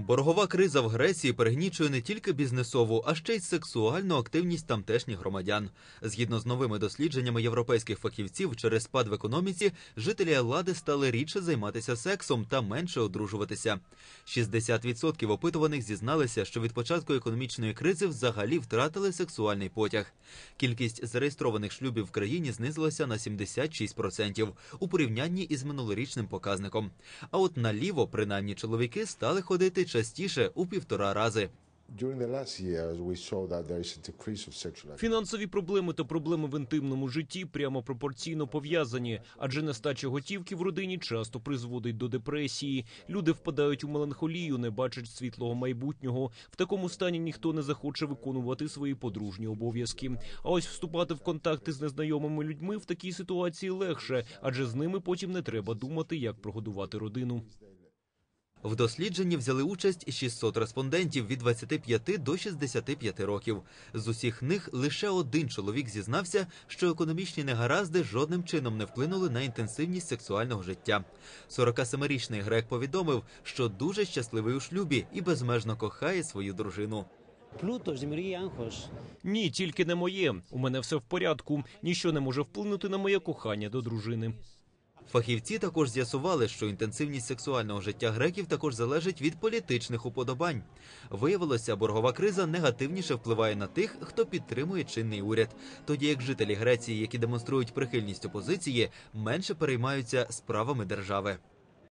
Боргова криза в Греції перегнічує не тільки бізнесову, а ще й сексуальну активність тамтешніх громадян. Згідно з новими дослідженнями європейських фахівців, через спад в економіці жителі Еллади стали рідше займатися сексом та менше одружуватися. 60% опитуваних зізналися, що від початку економічної кризи взагалі втратили сексуальний потяг. Кількість зареєстрованих шлюбів в країні знизилася на 76% у порівнянні із минулорічним показником. А от наліво, принаймні, чоловіки стали ходити частіше у півтора рази. Фінансові проблеми та проблеми в інтимному житті прямо пропорційно пов'язані, адже нестача готівки в родині часто призводить до депресії. Люди впадають у меланхолію, не бачать світлого майбутнього. В такому стані ніхто не захоче виконувати свої подружні обов'язки. А ось вступати в контакти з незнайомими людьми в такій ситуації легше, адже з ними потім не треба думати, як прогодувати родину. В дослідженні взяли участь 600 респондентів від 25 до 65 років. З усіх них лише один чоловік зізнався, що економічні негаразди жодним чином не вплинули на інтенсивність сексуального життя. 47-річний грек повідомив, що дуже щасливий у шлюбі і безмежно кохає свою дружину. Ні, тільки не моє. У мене все в порядку. Ніщо не може вплинути на моє кохання до дружини. Фахівці також з'ясували, що інтенсивність сексуального життя греків також залежить від політичних уподобань. Виявилося, боргова криза негативніше впливає на тих, хто підтримує чинний уряд, тоді як жителі Греції, які демонструють прихильність опозиції, менше переймаються справами держави.